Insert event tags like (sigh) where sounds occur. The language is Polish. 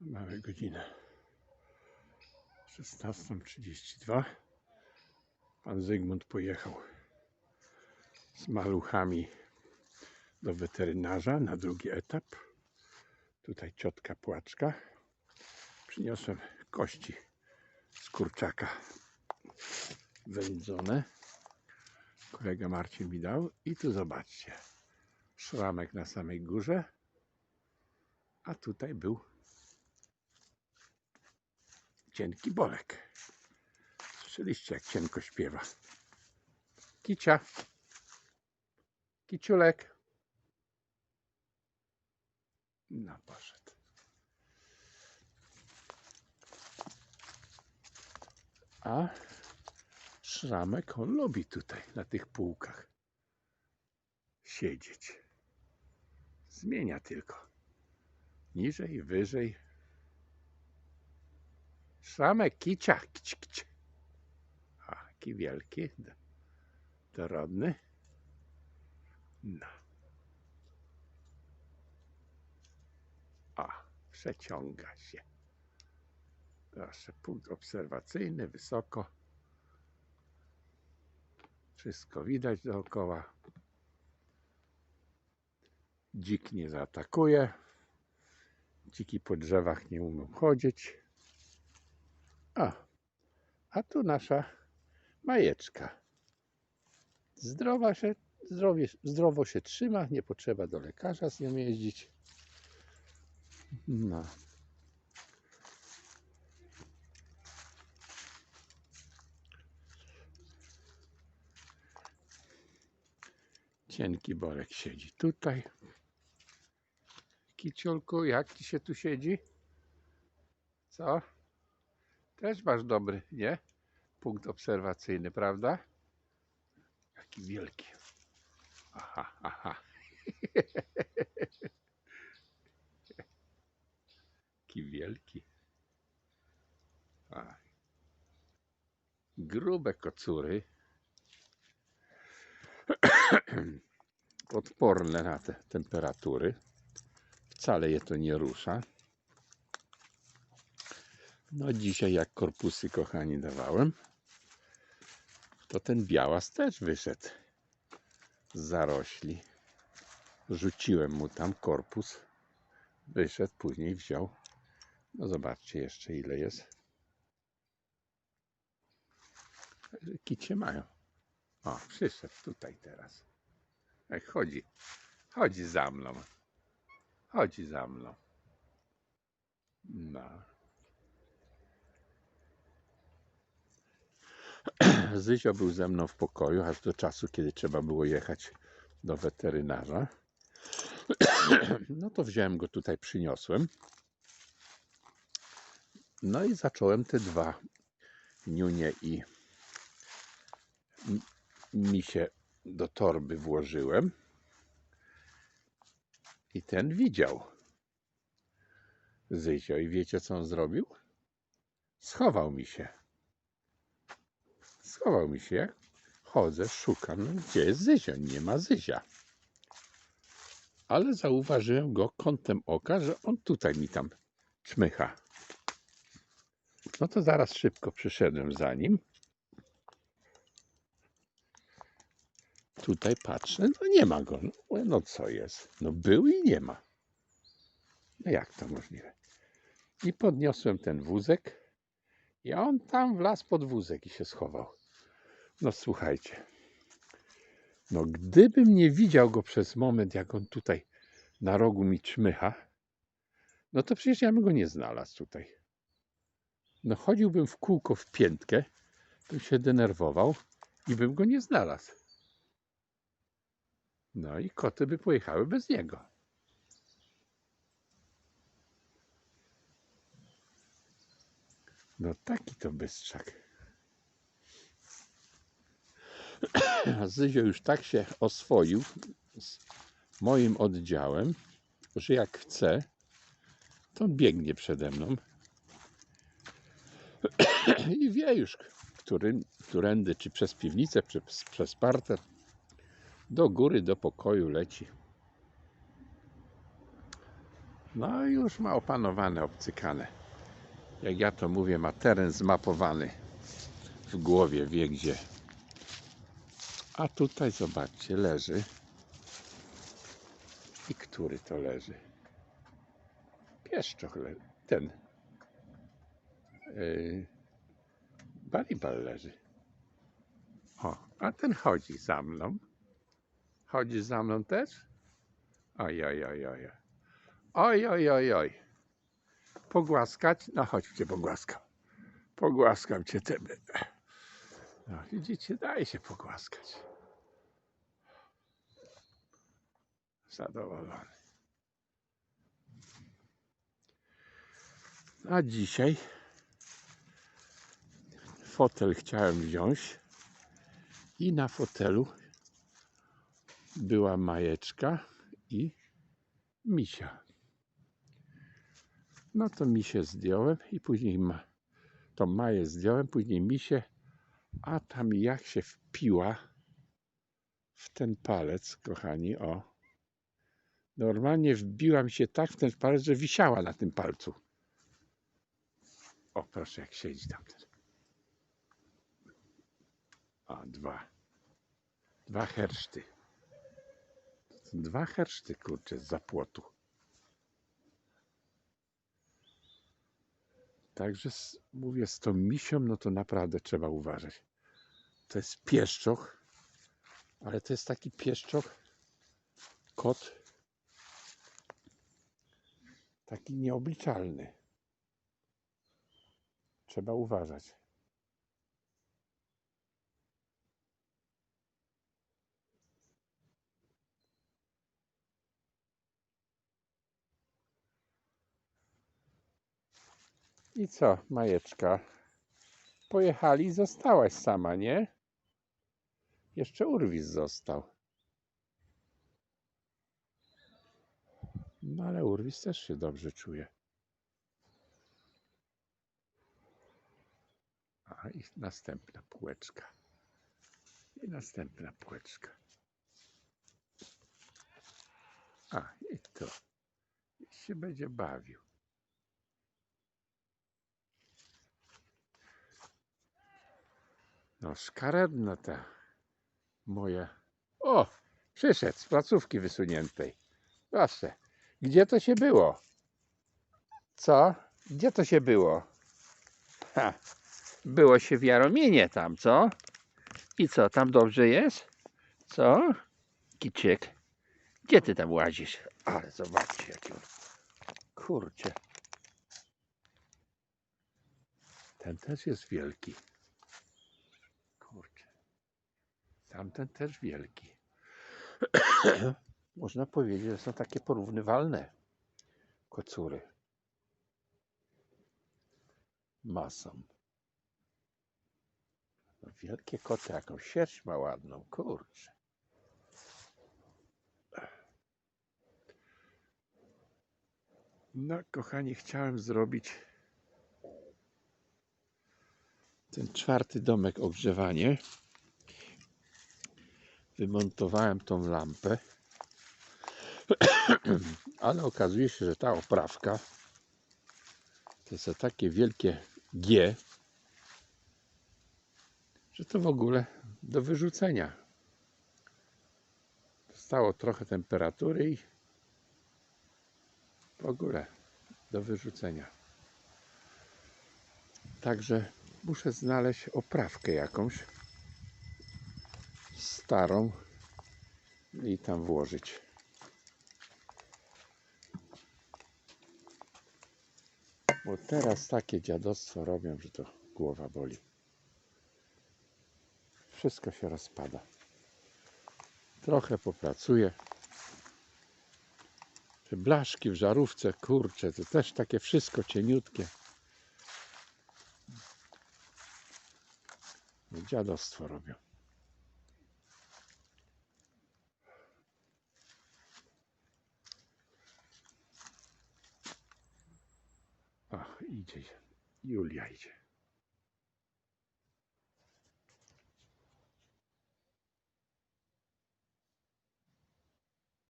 Mamy godzinę 16.32. Pan Zygmunt pojechał z maluchami do weterynarza na drugi etap. Tutaj ciotka płaczka. Przyniosłem kości z kurczaka wędzone. Kolega Marcin mi dał. I tu zobaczcie. Szramek na samej górze. A tutaj był cienki bolek. Słyszeliście, jak cienko śpiewa. Kicia. Kiciulek. No, poszedł. A szramek on lubi tutaj, na tych półkach siedzieć. Zmienia tylko. Niżej, wyżej. Szramek, kicia, kić, kić. A, jaki wielki, do- dorodny. No. A, przeciąga się. Proszę, punkt obserwacyjny, wysoko. Wszystko widać dookoła. Dzik nie zaatakuje. Dziki po drzewach nie umieją chodzić. A, a tu nasza majeczka. Zdrowa się, zdrowie, zdrowo się trzyma, nie potrzeba do lekarza z nią jeździć. No. Cienki Borek siedzi tutaj. Kiciolku, jak ci się tu siedzi? Co? Też masz dobry, nie? Punkt obserwacyjny, prawda? Jaki wielki. Aha, aha. (laughs) Jaki wielki. A. Grube kocury. (clears throat) Odporne na te temperatury. Wcale je to nie rusza. No dzisiaj jak korpusy kochani dawałem, to ten białas też wyszedł z zarośli. Rzuciłem mu tam korpus, wyszedł, później wziął. No zobaczcie jeszcze ile jest. Kicie mają. O, przyszedł tutaj teraz. Jak chodzi, chodzi za mną. Chodzi za mną. No. (clears throat) Zyzio był ze mną w pokoju, aż do czasu, kiedy trzeba było jechać do weterynarza. (clears throat) No to wziąłem go tutaj, przyniosłem. No i zacząłem te dwa niunie i m- misie do torby włożyłem. I ten widział Zyzio. I wiecie, co on zrobił? Schował mi się. Schował mi się. Chodzę, szukam. No, gdzie jest Zyzio? Nie ma Zyzia. Ale zauważyłem go kątem oka, że on tutaj mi tam czmycha. No to zaraz szybko przyszedłem za nim. Tutaj patrzę, no nie ma go. No, no co jest? No był i nie ma. No jak to możliwe? I podniosłem ten wózek i on tam wlazł pod wózek i się schował. No słuchajcie. No gdybym nie widział go przez moment, jak on tutaj na rogu mi czmycha, no to przecież ja bym go nie znalazł tutaj. No chodziłbym w kółko w piętkę, bym się denerwował i bym go nie znalazł. No i koty by pojechały bez niego. No taki to bystrzak. A Zyzio już tak się oswoił z moim oddziałem, że jak chce, to biegnie przede mną (clears throat) i wie już, który, którędy, czy przez piwnicę, czy przez parter, do góry, do pokoju leci. No i już ma opanowane, obcykane. Jak ja to mówię, ma teren zmapowany w głowie, wie gdzie. A tutaj zobaczcie, leży. I który to leży? Pieszczoch leży. Ten. Yy, Baribal leży. O, a ten chodzi za mną. Chodzi za mną też? Oj, oj, oj, oj. Oj, oj, oj, oj. Pogłaskać? No chodź cię pogłaskam. Pogłaskam cię tebe. No, widzicie, daje się pogłaskać. Zadowolony. A dzisiaj fotel chciałem wziąć i na fotelu była majeczka i misia. No to misie zdjąłem i później ma, to maję zdjąłem, później misie, a tam jak się wpiła w ten palec, kochani, o. Normalnie wbiła mi się tak w ten palec, że wisiała na tym palcu. O, proszę, jak siedzi tam. O, dwa. Dwa herszty. Dwa herszty, kurczę, z zapłotu. Także z, mówię, z tą misią, no to naprawdę trzeba uważać. To jest pieszczoch, ale to jest taki pieszczoch, kot, taki nieobliczalny. Trzeba uważać. I co, Majeczka? Pojechali, zostałaś sama, nie? Jeszcze Urwis został. No ale Urwis też się dobrze czuje. A i następna półeczka. I następna półeczka. A i to. I się będzie bawił. No, szkaredna ta moja. O, przyszedł z placówki wysuniętej. Proszę, gdzie to się było? Co? Gdzie to się było? Ha, było się w Jarominie tam, co? I co, tam dobrze jest? Co? Kiciek, gdzie ty tam łazisz? Ale zobaczcie, jaki on. Kurczę. Ten też jest wielki. Kurczę. Tamten też wielki. Można powiedzieć, że są takie porównywalne kocury. Masą. No, wielkie koty, jaką sierść ma ładną, kurczę. No, kochani, chciałem zrobić ten czwarty domek ogrzewanie. Wymontowałem tą lampę, (coughs) ale okazuje się, że ta oprawka to jest takie wielkie G, że to w ogóle do wyrzucenia. Stało trochę temperatury i w ogóle do wyrzucenia. Także muszę znaleźć oprawkę jakąś starą i tam włożyć. Bo teraz takie dziadostwo robią, że to głowa boli. Wszystko się rozpada. Trochę popracuję. Te blaszki w żarówce, kurcze, to też takie wszystko cieniutkie. Dziadostwo robią. idzie się. Julia idzie.